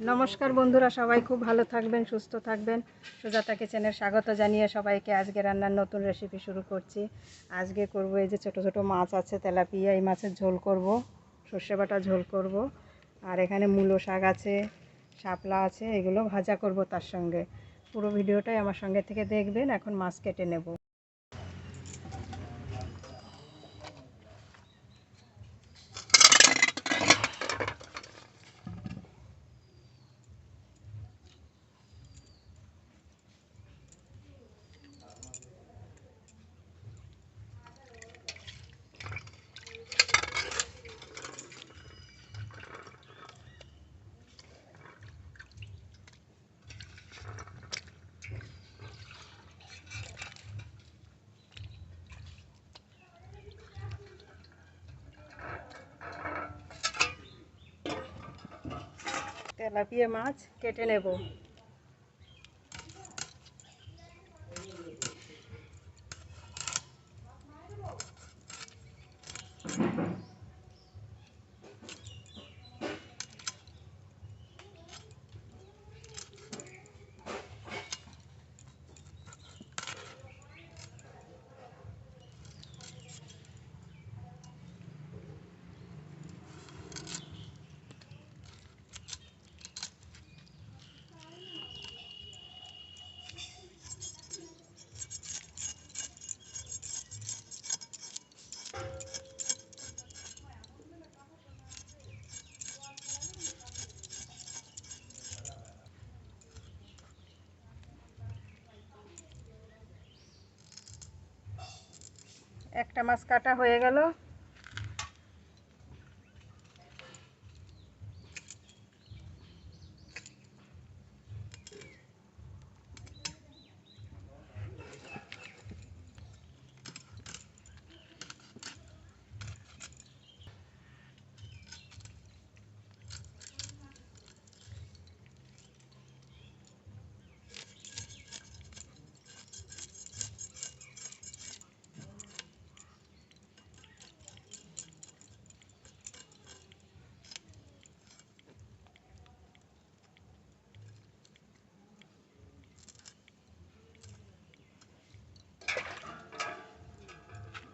নমস্কার বন্ধুরা, সবাই খুব ভালো থাকবেন, সুস্থ থাকবেন। সুজাতা কিচেনের স্বাগত জানিয়ে সবাইকে আজকে রান্নার নতুন রেসিপি শুরু করছি। আজকে করব এই যে ছোট ছোট মাছ আছে, তেলাপিয়া, এই মাছের ঝোল করব, সর্ষে বাটা ঝোল করব। আর এখানে মূলো শাক আছে, শাপলা আছে, এগুলো ভাজা করব তার সঙ্গে। পুরো ভিডিওটাই আমার সঙ্গে থেকে দেখবেন, এখন মাছ কেটে নেব। তেলাপিয়া মাছ কেটে নেব। একটা মাছ কাটা হয়ে গেল।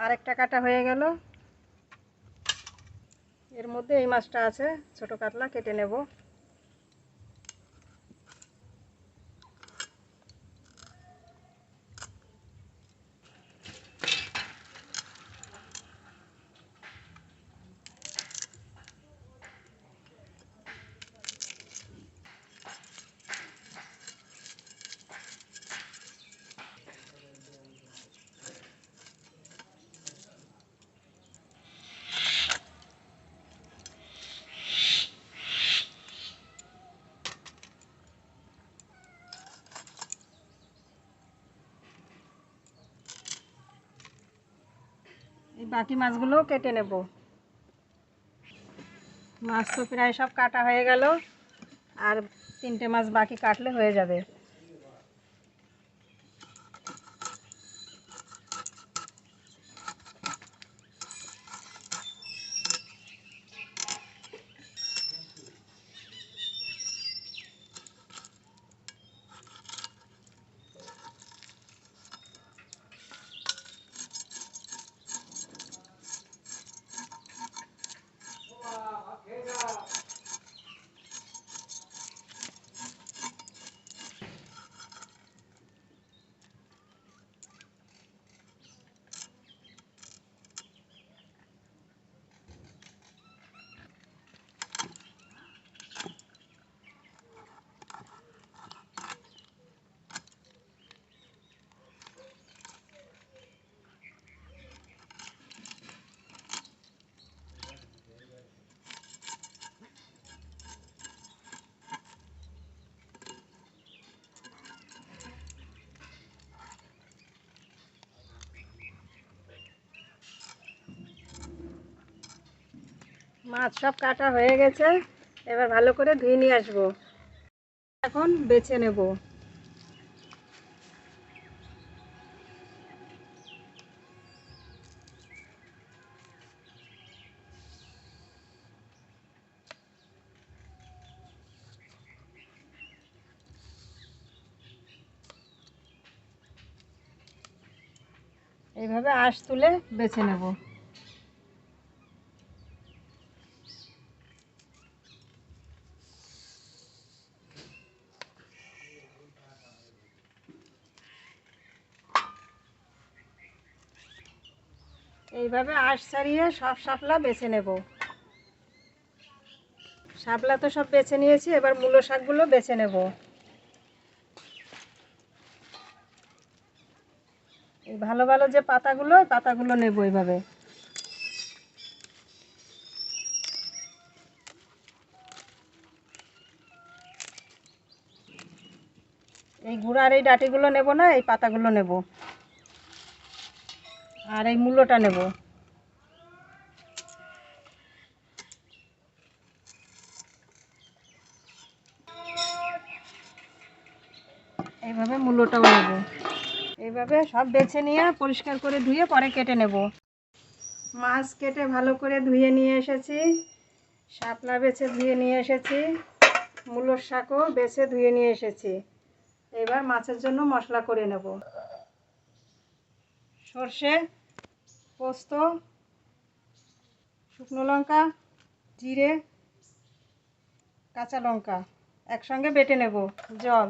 আর একটা কাটা হয়ে গেল। এর মধ্যে এই মাছটা আছে ছোট কাতলা কেটে নেব। বাকি মাছগুলো কেটে নেব। মাছ তো প্রায় সব কাটা হয়ে গেল, আর তিনটে মাছ বাকি কাটলে হয়ে যাবে। মাছ সব কাটা হয়ে গেছে। এবার ভালো করে ধুয়ে নিয়ে আসব। এখন বেছে নেব। এইভাবে আঁশ তুলে বেছে নেব। এইভাবে আশ ছাড়িয়ে সব শাপলা বেছে নেব। শাপলা তো সব বেছে নিয়েছি, এবার মূলো শাকগুলো বেছে নেব। এই ভালো ভালো যে পাতাগুলো ওই পাতাগুলো নেব এইভাবে। এই গুঁড়ার এই ডাটিগুলো নেব না, এই পাতাগুলো নেব। আর এই মূলোটা নেব। এইভাবে মূলোটাও নেব। এইভাবে সব বেছে নিয়ে পরিষ্কার করে ধুয়ে পরে কেটে নেব। মাছ কেটে ভালো করে ধুয়ে নিয়ে এসেছি। শাপলা বেছে ধুয়ে নিয়ে এসেছি। মূলোর শাকও বেছে ধুয়ে নিয়ে এসেছি। এবার মাছের জন্য মশলা করে নেব। সর্ষে পোস্ত শুকনো লঙ্কা জিরে কাঁচা লঙ্কা। একসঙ্গে বেটে নেব জল।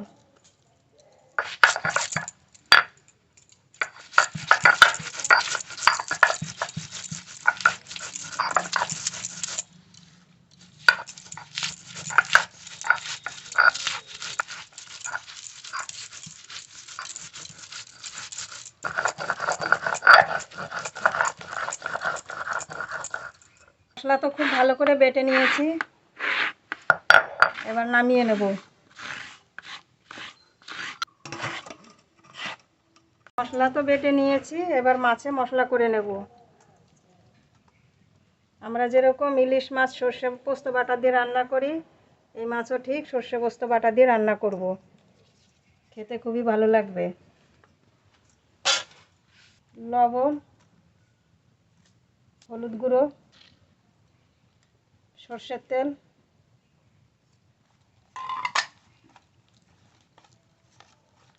মশলা তো খুব ভালো করে বেটে নিয়েছি। এবার নামিয়ে নেব। মশলা তো বেটে নিয়েছি, এবার মাছে মশলা করে নেব। আমরা যেরকম ইলিশ মাছ, সর্ষে পোস্ত বাটা দিয়ে রান্না করি, এই মাছও ঠিক সর্ষে পোস্ত বাটা দিয়ে রান্না করব। খেতে খুবই ভালো লাগবে। লবণ, হলুদ গুঁড়ো সর্ষের তেল।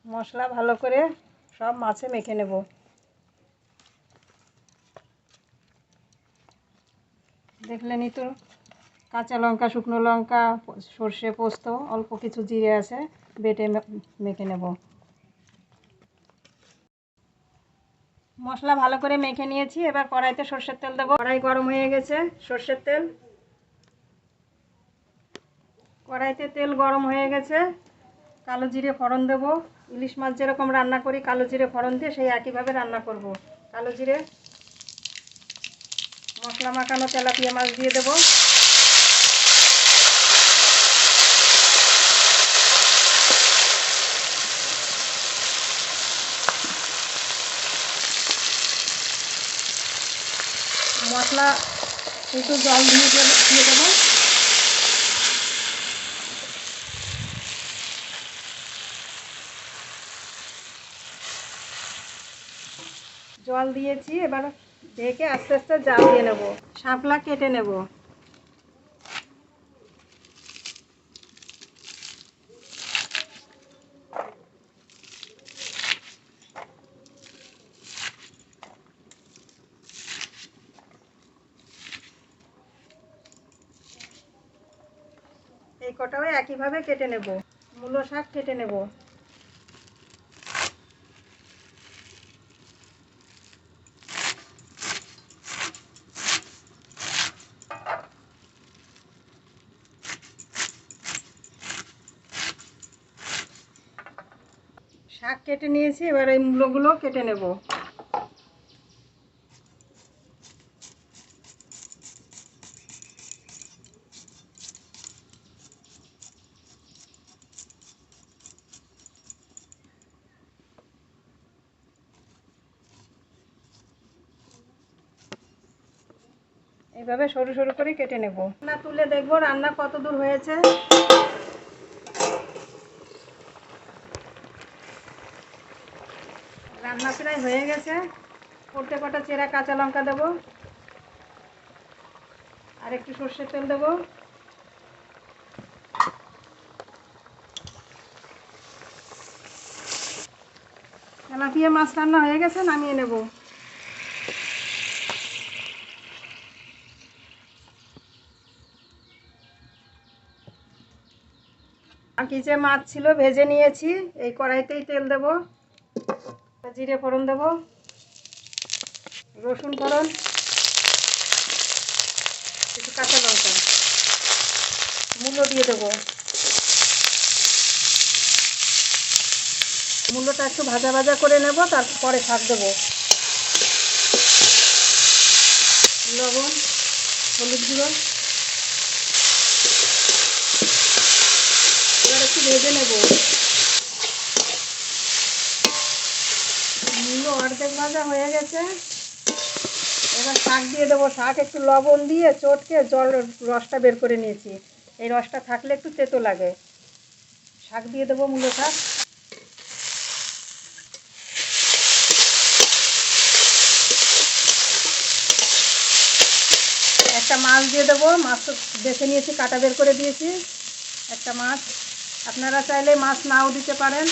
মশলা ভালো করে সব মাছে মেখে নেব। দেখলেনই তো কাঁচা লঙ্কা, শুকনো লঙ্কা, সর্ষে পোস্ত, অল্প কিছু জিরে আছে, বেটে মেখে নেব। মশলা ভালো করে মেখে নিয়েছি, এবার কড়াইতে সর্ষের তেল দেবো। কড়াই গরম হয়ে গেছে, সর্ষের তেল। কড়াইতে তেল গরম হয়ে গেছে। কালো জিরে ফোড়ন দেবো। ইলিশ মাছ যেরকম রান্না করি, কালো জিরে ফোড়ন দিয়ে সেই একইভাবে রান্না করব। কালো জিরে, মশলা মাখানো তেলাপিয়া মাছ দিয়ে দেবো। মশলা একটু জল দিয়ে দিয়ে দেবো। জল দিয়েছি, এবার ঢেকে আস্তে আস্তে জাল দিয়ে নেব। শাপলা কেটে নেব। এই কটাও একইভাবে কেটে নেব। মূলো শাক কেটে নেব শাক কেটে নিয়েছি, এবার এই মূলোগুলো কেটে নেব। এইভাবে সরু সরু করে কেটে নেব। না তুলে দেখব, রান্না কত দূর হয়েছে। রান্না প্রায় হয়ে গেছে। করতে কটা চেরা কাঁচা লঙ্কা দেবো। আর একটু সর্ষের তেল দেবো। তেলাপিয়া মাছ রান্না হয়ে গেছে, নামিয়ে নেব। বাকি যে মাছ ছিল, ভেজে নিয়েছি, এই কড়াইতেই তেল দেবো। জিরে ফোড়ন দেব। রসুন ফোড়ন, একটু কাঁচা লঙ্কা মূলো দিয়ে দেবো। মূলোটা একটু ভাজা ভাজা করে নেব, তারপরে শাক দেবো। লবণ, হলুদ গুঁড়ো। এবার একটু ভেজে নেব। অর্ধেক ভাজা হয়ে গেছে। এবার শাক দিয়ে দেবো। শাক একটু লবণ দিয়ে চটকে জল রসটা বের করে নিয়েছি। এই রসটা থাকলে একটু তেতো লাগে। শাক দিয়ে দেবো মূলো শাক একটা মাছ দিয়ে দেবো। মাছ বেছে নিয়েছি, কাটা বের করে দিয়েছি। একটা মাছ। আপনারা চাইলে মাছ নাও দিতে পারেন।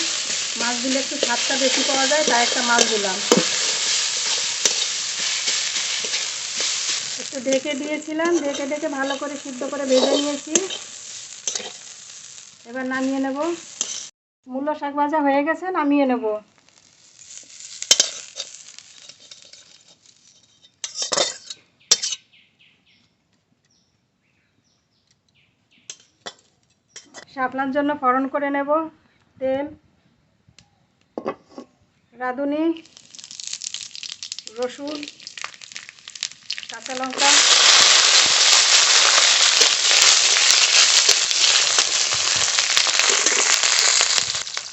মাছ দিলে একটু স্বাদটা বেশি পাওয়া যায়, তাই একটা মাছ দিলাম। একটু ঢেকে দিয়েছিলাম, ঢেকে ঢেকে ভালো করে সিদ্ধ করে ভেজে নিয়েছি। এবার নামিয়ে নেব। মূলো শাক ভাজা হয়ে গেছে, নামিয়ে নেব। শাপলার জন্য ফড়ন করে নেব, তেল। রাঁধুনি রসুন কাঁচা লঙ্কা।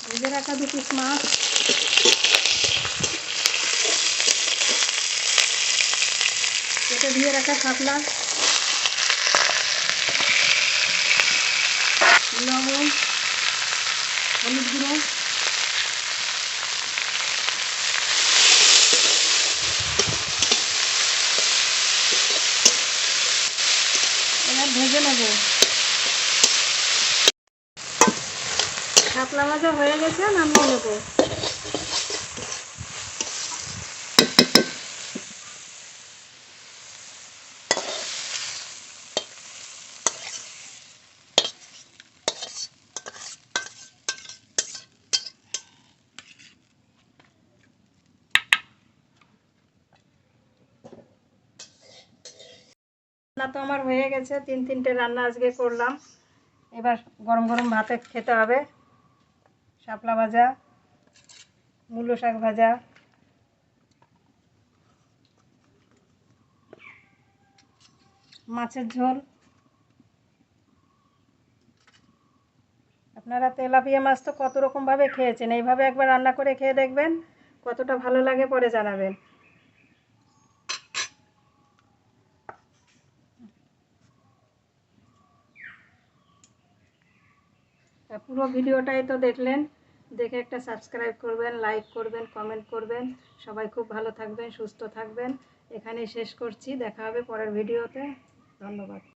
ভেজে রাখা দু পিস মাছ। কেটে দিয়ে রাখা শাপলা লবণ হলুদ গুঁড়ো এবার ভেজে নেব। কাতলা ভাজা হয়ে গেছে নামিয়ে নেব। রান্না তো আমার হয়ে গেছে, তিন তিনটে রান্না আজকে করলাম। এবার গরম গরম ভাতে খেতে হবে। শাপলা ভাজা, মূলো শাক ভাজা। মাছের ঝোল। আপনারা তেলাপিয়া মাছ তো কত রকমভাবে খেয়েছেন? এইভাবে একবার রান্না করে খেয়ে দেখবেন, কতটা ভালো লাগে পরে জানাবেন। তা পুরো ভিডিওটাই তো দেখলেন। দেখে একটা সাবস্ক্রাইব করবেন লাইক করবেন কমেন্ট করবেন। সবাই খুব ভালো থাকবেন, সুস্থ থাকবেন। এখানেই শেষ করছি। দেখা হবে পরের ভিডিওতে। ধন্যবাদ।